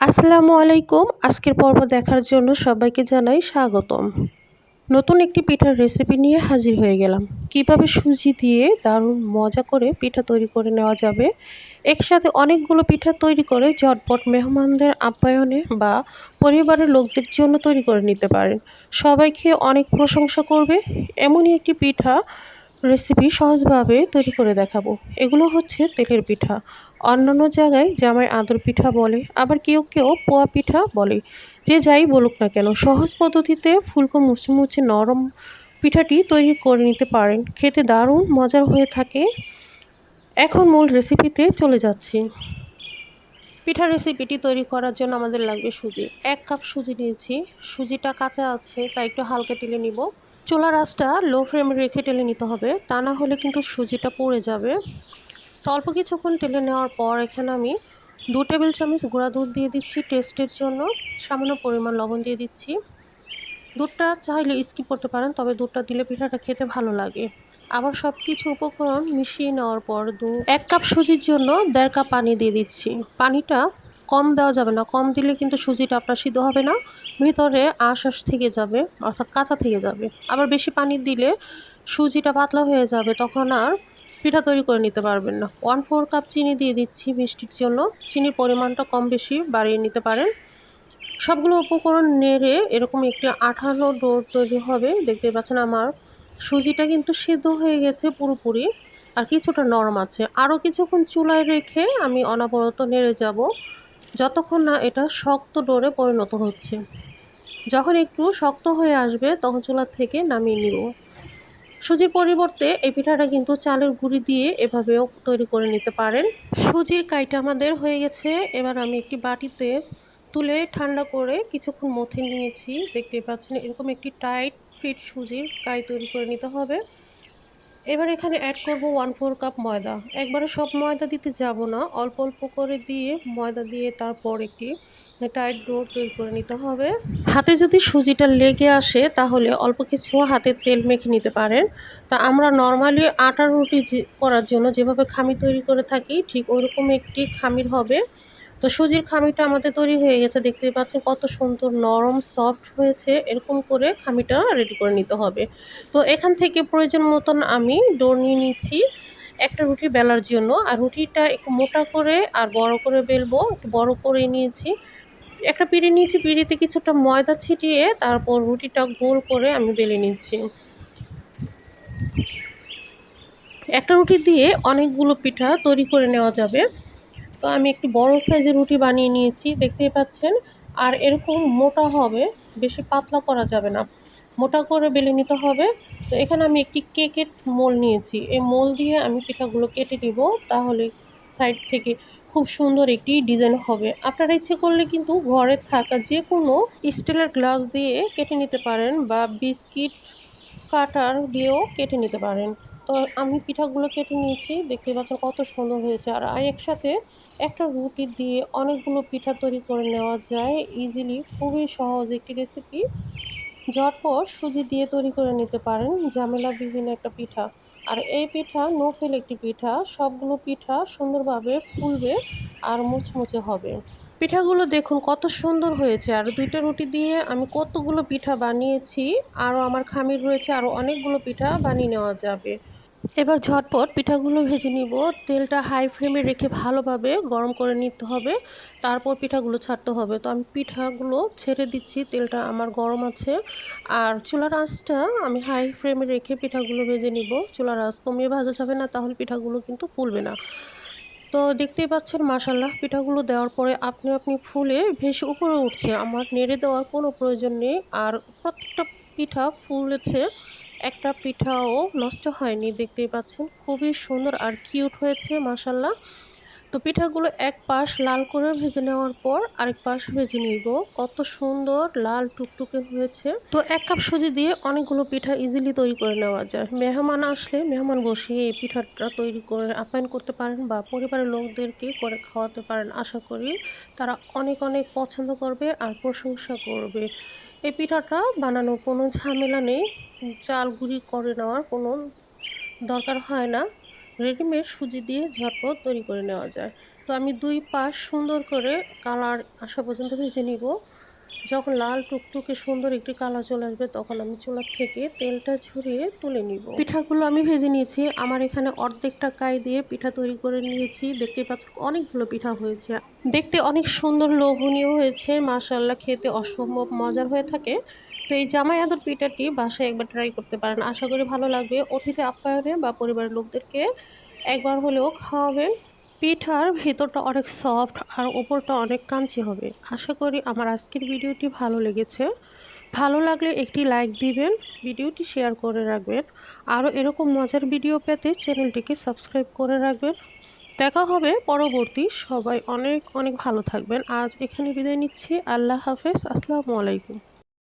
আসসালামু আলাইকুম। আজকের পর্ব দেখার জন্য সবাইকে জানাই স্বাগতম। নতুন একটি পিঠার রেসিপি নিয়ে হাজির হয়ে গেলাম। কীভাবে সুজি দিয়ে দারুণ মজা করে পিঠা তৈরি করে নেওয়া যাবে? একসাথে অনেকগুলো পিঠা তৈরি করে ঝটপট মেহমানদের আপ্যায়নে বা পরিবারের লোকদের জন্য তৈরি করে নিতে পারেন। সবাই খেয়ে অনেক প্রশংসা করবে। এমনই একটি পিঠা রেসিপি সহজভাবে তৈরি করে দেখাবো। এগুলো হচ্ছে তেলের পিঠা। অন্যান্য জায়গায় জামাই আদর পিঠা বলে, আবার কেউ কেউ পোয়া পিঠা বলে। যে যাই বলুক না কেন, সহজ পদ্ধতিতে ফুলকো মুচমুচে নরম পিঠাটি তৈরি করে নিতে পারেন। খেতে দারুণ মজার হয়ে থাকে। এখন মূল রেসিপিতে চলে যাচ্ছি। পিঠা রেসিপিটি তৈরি করার জন্য আমাদের লাগবে সুজি। এক কাপ সুজি নিয়েছি। সুজিটা কাঁচা আছে, তাই একটু হালকা টেলে নিব। চুলার আঁচটা লো ফ্লেমে রেখে টেলে নিতে হবে। তা না হলে কিন্তু সুজিটা পড়ে যাবে। তো অল্প কিছুক্ষণ টেলে নেওয়ার পর এখানে আমি দু টেবিল চামচ গুঁড়া দুধ দিয়ে দিচ্ছি টেস্টের জন্য। সামান্য পরিমাণ লবণ দিয়ে দিচ্ছি। দুধটা চাইলে স্কিপ করতে পারেন, তবে দুধটা দিলে পিঠাটা খেতে ভালো লাগে। আবার সব কিছু উপকরণ মিশিয়ে নেওয়ার পর দু, এক কাপ সুজির জন্য দেড় কাপ পানি দিয়ে দিচ্ছি। পানিটা কম দেওয়া যাবে না, কম দিলে কিন্তু সুজিটা আপনার সিদ্ধ হবে না, ভিতরে আশ আশ থেকে যাবে, অর্থাৎ কাঁচা থেকে যাবে। আবার বেশি পানি দিলে সুজিটা পাতলা হয়ে যাবে, তখন আর পিঠা তৈরি করে নিতে পারবেন না। ওয়ান ফোর কাপ চিনি দিয়ে দিচ্ছি মিষ্টির জন্য। চিনির পরিমাণটা কম বেশি বাড়িয়ে নিতে পারেন। সবগুলো উপকরণ নেড়ে এরকম একটি আঠালো ডোর তৈরি হবে। দেখতে পাচ্ছেন আমার সুজিটা কিন্তু সিদ্ধ হয়ে গেছে পুরোপুরি আর কিছুটা নরম আছে। আরও কিছুক্ষণ চুলায় রেখে আমি অনাবরত নেড়ে যাব, যতক্ষণ না এটা শক্ত ডোরে পরিণত হচ্ছে। যখন একটু শক্ত হয়ে আসবে, তখন চুলা থেকে নামিয়ে নিব। সুজির পরিবর্তে এই পিঠাটা কিন্তু চালের গুঁড়ি দিয়ে এভাবেও তৈরি করে নিতে পারেন। সুজির কাইটা আমাদের হয়ে গেছে। এবার আমি একটি বাটিতে তুলে ঠান্ডা করে কিছুক্ষণ মথে নিয়েছি। দেখতে পাচ্ছেন, এরকম একটি টাইট ফিট সুজির কাই তৈরি করে নিতে হবে। এবার এখানে অ্যাড করব ওয়ান ফোর কাপ ময়দা। একবারে সব ময়দা দিতে যাব না। অল্প অল্প করে দিয়ে ময়দা দিয়ে তারপর একটি টাইট ডোর তৈরি করে নিতে হবে। হাতে যদি সুজিটা লেগে আসে, তাহলে অল্প কিছু হাতে তেল মেখে নিতে পারেন। তা আমরা নর্মালি আটার রুটি করার জন্য যেভাবে খামি তৈরি করে থাকি, ঠিক ওইরকম একটি খামির হবে। তো সুজির খামিটা আমাদের তৈরি হয়ে গেছে দেখতে পাচ্ছেন কত সুন্দর নরম, সফট হয়েছে। এরকম করে খামিটা রেডি করে নিতে হবে। তো এখান থেকে প্রয়োজন মতন আমি ডোর নিয়ে নিচ্ছি একটা রুটি বেলার জন্য। আর রুটিটা একটু মোটা করে আর বড় করে বেলবো, একটু বড় করে নিয়েছি। একটা পিড়ি নিয়েছি, পিড়িতে কিছুটা ময়দা ছিটিয়ে তারপর রুটিটা গোল করে আমি বেলে নিচ্ছি। একটা রুটি দিয়ে অনেকগুলো পিঠা তৈরি করে নেওয়া যাবে। তো আমি একটি বড় সাইজের রুটি বানিয়ে নিয়েছি, দেখতেই পাচ্ছেন। আর এরকম মোটা হবে, বেশি পাতলা করা যাবে না। মোটা করে বেলে নিতে হবে। তো এখানে আমি একটি কেকের মোল নিয়েছি। এই মোল দিয়ে আমি পিঠাগুলো কেটে নিব, তাহলে সাইড থেকে খুব সুন্দর একটি ডিজাইন হবে। আপনারা ইচ্ছে করলে কিন্তু ঘরে থাকা যে কোনো স্টিলের গ্লাস দিয়ে কেটে নিতে পারেন বা বিস্কিট, কাটার দিয়েও কেটে নিতে পারেন। তো আমি পিঠাগুলো কেটে নিয়েছি দেখতে পাচ্ছেন কত সুন্দর হয়েছে। আর একসাথে একটা রুটি দিয়ে অনেকগুলো পিঠা তৈরি করে নেওয়া যায় ইজিলি খুবই সহজ একটি রেসিপি ঝটপট সুজি দিয়ে তৈরি করে নিতে পারেন ঝামেলা বিভিন্ন একটা পিঠা। আর এই পিঠা নো ফেল একটি পিঠা, সবগুলো পিঠা সুন্দরভাবে ফুলবে আর মুচমুচে হবে। পিঠাগুলো দেখুন কত সুন্দর হয়েছে। আর দুইটা রুটি দিয়ে আমি কতগুলো পিঠা বানিয়েছি, আরও আমার খামির রয়েছে, আরও অনেকগুলো পিঠা বানিয়ে নেওয়া যাবে। এবার ঝটপট পিঠাগুলো ভেজে নিব। তেলটা হাই ফ্লেমে রেখে ভালোভাবে গরম করে নিতে হবে। তারপর পিঠাগুলো ছাড়তে হবে। তো আমি পিঠাগুলো ছেড়ে দিচ্ছি। তেলটা আমার গরম আছে। আর চুলার আঁচটা আমি হাই ফ্লেমে রেখে পিঠাগুলো ভেজে নিব। চুলার আঁচ কমিয়ে ভাজা যাবে না, তাহলে পিঠাগুলো কিন্তু ফুলবে না। তো দেখতেই পাচ্ছেন মাসাল্লাহ পিঠাগুলো দেওয়ার পরে আপনি আপনি ফুলে ভেসে উপরে উঠছে। আমার নেড়ে দেওয়ার কোনো প্রয়োজন নেই। আর প্রত্যেকটা পিঠা ফুলেছে। একটা পিঠাও নষ্ট হয়নি, দেখতেই পাচ্ছেন। খুবই সুন্দর আর কিউট হয়েছে মাসাল্লাহ তো পিঠাগুলো এক পাশ লাল করে ভেজে নেওয়ার পর আরেক পাশ ভেজে নিব। কত সুন্দর লাল টুকটুকে হয়েছে। তো এক কাপ সুজি দিয়ে অনেকগুলো পিঠা ইজিলি তৈরি করে নেওয়া যায়। মেহমান আসলে মেহমান বসিয়ে এই পিঠাটা তৈরি করে আপ্যায়ন করতে পারেন বা পরিবারের লোকদেরকে করে খাওয়াতে পারেন, আশা করি। তারা অনেক অনেক পছন্দ করবে আর প্রশংসা করবে। এই পিঠাটা বানানোর কোনো ঝামেলা নেই। চাল গুঁড়ি করে নেওয়ার কোনো দরকার হয় না। রেডিমেড সুজি দিয়ে ঝটপট তৈরি করে নেওয়া যায়। তো আমি দুই পাশ সুন্দর করে কালার আসা পর্যন্ত ভেজে নিব। যখন লাল টুকটুকে সুন্দর একটি কালার চলে আসবে, তখন আমি চুলার থেকে তেলটা ঝরিয়ে তুলে নিব। পিঠাগুলো আমি ভেজে নিয়েছি। আমার এখানে অর্ধেকটা কাই দিয়ে পিঠা তৈরি করে নিয়েছি। দেখতে পাচ্ছি, অনেকগুলো পিঠা হয়েছে। দেখতে অনেক সুন্দর, লোভনীয় হয়েছে। মাসাল্লাহ খেতে অসম্ভব মজার হয়ে থাকে। তো এই জামাই আদর পিঠাটি বাসায় একবার ট্রাই করতে পারেন। আশা করি ভালো লাগবে। অতিথি আপ্যায়নে বা পরিবারের লোকদেরকে একবার হলেও খাওয়াবেন। পিঠার ভিতরটা অনেক সফট আর ওপরটা অনেক কাঞ্চি হবে। আশা করি আমার আজকের ভিডিওটি ভালো লেগেছে। ভালো লাগলে একটি লাইক দিবেন, ভিডিওটি শেয়ার করে রাখবেন, আরও এরকম মজার ভিডিও পেতে চ্যানেলটিকে সাবস্ক্রাইব করে রাখবেন। দেখা হবে পরবর্তী। সবাই অনেক অনেক ভালো থাকবেন। আজ এখানে বিদায় নিচ্ছি। আল্লাহ হাফেজ। আসসালামু আলাইকুম।